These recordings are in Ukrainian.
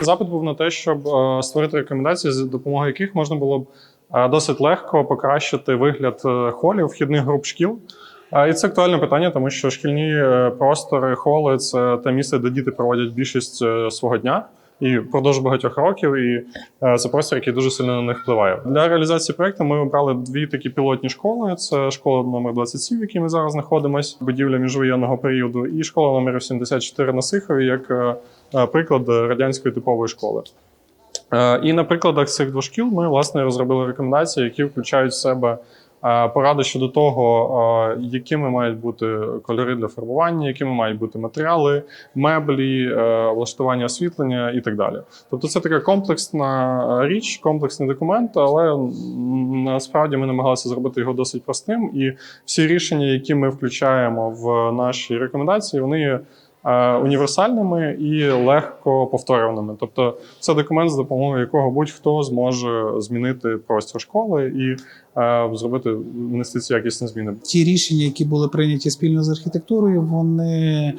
Запит був на те, щоб е, створити рекомендації, з допомогою яких можна було б е, досить легко покращити вигляд е, холів вхідних груп шкіл. І це актуальне питання, тому що шкільні простори, холи це те місце, де діти проводять більшість свого дня і впродовж багатьох років. І е, це простір, який дуже сильно на них впливає. Для реалізації проекту ми обрали дві такі пілотні школи: це школа номер 27, в якій ми зараз знаходимося, будівля міжвоєнного періоду, і школа номер 74 на Сихові, як е, е, приклад радянської типової школи. І на прикладах цих двох шкіл ми власне розробили рекомендації, які включають в себе е, поради щодо того, е, якими мають бути кольори для фарбування, якими мають бути матеріали, меблі, е, влаштування освітлення і так далі. Тобто це така комплексна річ, комплексний документ, але насправді ми намагалися зробити його досить простим. І всі рішення, які ми включаємо в наші рекомендації, вони універсальними і легко повторюваними. Тобто, це документ, з допомогою якого будь-хто зможе змінити простір школи і е, зробити внести ці якісні зміни. ті рішення, які були прийняті спільно з архітектурою, вони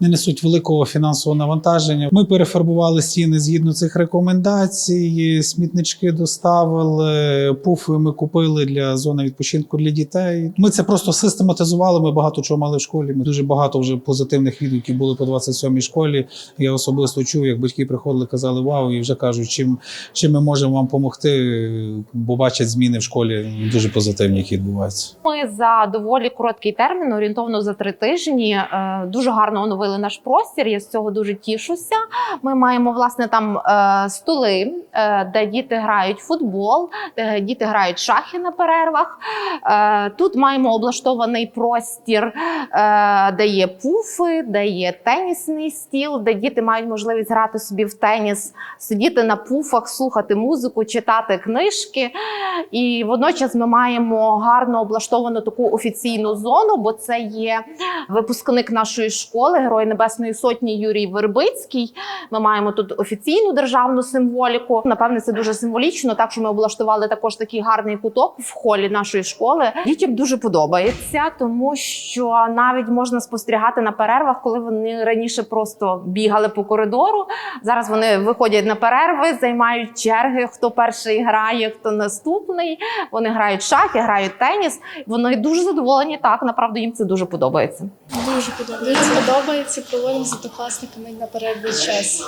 не несуть великого фінансового навантаження. Ми перефарбували стіни згідно цих рекомендацій, смітнички доставили, пуфи ми купили для зони відпочинку для дітей. Ми це просто систематизували. Ми багато чого мали в школі. Ми дуже багато вже позитивних відгуків були по 27-й школі. Я особисто чув, як батьки приходили, казали вау, і вже кажуть, чим, чим ми можемо вам допомогти, бо бачать зміни в школі дуже позитивні, які відбуваються. Ми за доволі короткий термін, орієнтовно за три тижні, е, дуже гарно оновили наш простір. Я з цього дуже тішуся. Ми маємо власне там е, столи, е, де діти грають футбол, де діти грають шахи на перервах. Е, Тут маємо облаштований простір, де є пуфи, де є тенісний стіл, де діти мають можливість грати собі в теніс, сидіти на пуфах, слухати музику, читати книжки. І водночас ми маємо гарно облаштовану таку офіційну зону, бо це є випускник нашої школи, Герой Небесної Сотні Юрій Вербицький. Ми маємо тут офіційну державну символіку. Напевне, це дуже символічно. Так що ми облаштували також такий гарний куток в холі нашої школи. Дітям дуже подобається, тому що навіть можна спостерігати на перервах, коли вони раніше просто бігали по коридору. Зараз вони виходять на перерви, займають черги. Хто перший грає, хто наступний. Вони грають шахи, грають теніс. Вони дуже задоволені. Так, направду їм це дуже подобається. Дуже подобається. Дуже подобається, проводимо з однокласниками на перерві час.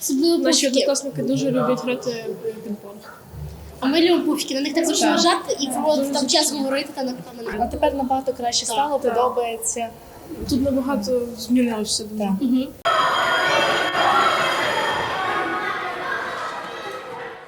Особливо Наші пуфіки. однокласники дуже люблять грати в пінг-понг. А ми любимо пуфіки. На них так зручно лежати і в там час говорити та на А тепер набагато краще стало, подобається. Тут набагато змінилося. Так. Угу.